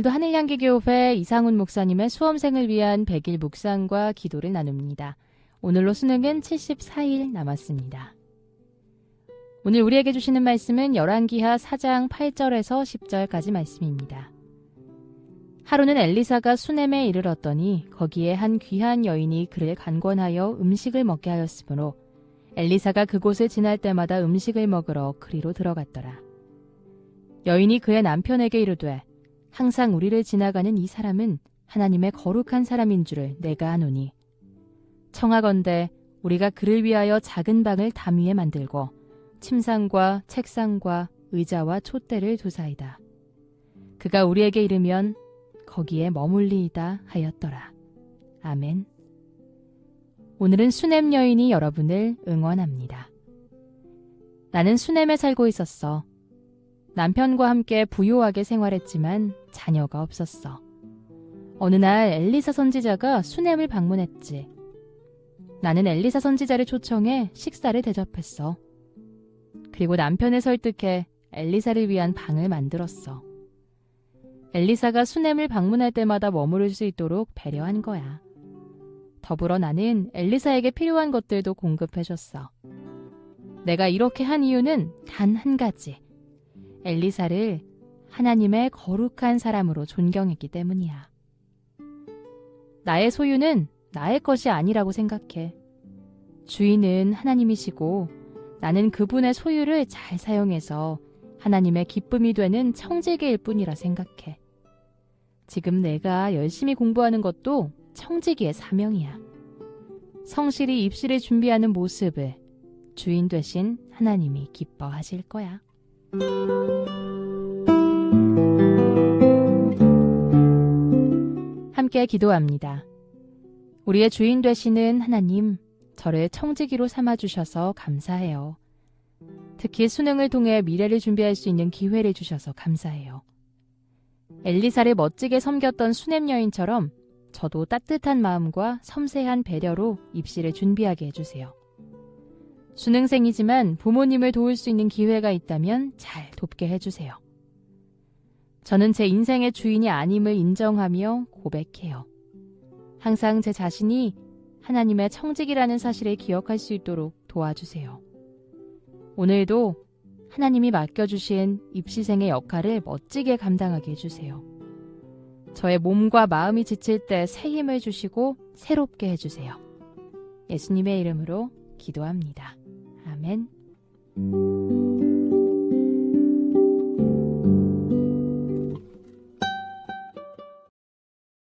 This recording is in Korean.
오늘도 하늘향기교회 이상훈 목사님의 수험생을 위한 100일 묵상과 기도를 나눕니다. 오늘로 수능은 74일 남았습니다. 오늘 우리에게 주시는 말씀은 열왕기하 4장 8절에서 10절까지 말씀입니다. 하루는 엘리사가 수넴에 이르렀더니 거기에 한 귀한 여인이 그를 간권하여 음식을 먹게 하였으므로 엘리사가 그곳을 지날 때마다 음식을 먹으러 그리로 들어갔더라. 여인이 그의 남편에게 이르되 항상 우리를 지나가는 이 사람은 하나님의 거룩한 사람인 줄을 내가 아노니 청하건대 우리가 그를 위하여 작은 방을 담 위에 만들고 침상과 책상과 의자와 촛대를 두사이다. 그가 우리에게 이르면 거기에 머물리이다 하였더라. 아멘. 오늘은 수넴 여인이 여러분을 응원합니다. 나는 수넴에 살고 있었어. 남편과 함께 부유하게 생활했지만 자녀가 없었어. 어느 날 엘리사 선지자가 수넴을 방문했지. 나는 엘리사 선지자를 초청해 식사를 대접했어. 그리고 남편을 설득해 엘리사를 위한 방을 만들었어. 엘리사가 수넴을 방문할 때마다 머무를 수 있도록 배려한 거야. 더불어 나는 엘리사에게 필요한 것들도 공급해줬어. 내가 이렇게 한 이유는 단 한 가지. 엘리사를 하나님의 거룩한 사람으로 존경했기 때문이야. 나의 소유는 나의 것이 아니라고 생각해. 주인은 하나님이시고 나는 그분의 소유를 잘 사용해서 하나님의 기쁨이 되는 청지기일 뿐이라 생각해. 지금 내가 열심히 공부하는 것도 청지기의 사명이야. 성실히 입시를 준비하는 모습을 주인 되신 하나님이 기뻐하실 거야. 함께 기도합니다. 우리의 주인 되시는 하나님, 저를 청지기로 삼아주셔서 감사해요. 특히 수능을 통해 미래를 준비할 수 있는 기회를 주셔서 감사해요. 엘리사를 멋지게 섬겼던 수냄 여인처럼 저도 따뜻한 마음과 섬세한 배려로 입시를 준비하게 해주세요. 수능생이지만 부모님을 도울 수 있는 기회가 있다면 잘 돕게 해주세요. 저는 제 인생의 주인이 아님을 인정하며 고백해요. 항상 제 자신이 하나님의 청직이라는 사실을 기억할 수 있도록 도와주세요. 오늘도 하나님이 맡겨주신 입시생의 역할을 멋지게 감당하게 해주세요. 저의 몸과 마음이 지칠 때 새 힘을 주시고 새롭게 해주세요. 예수님의 이름으로 기도합니다. 아멘.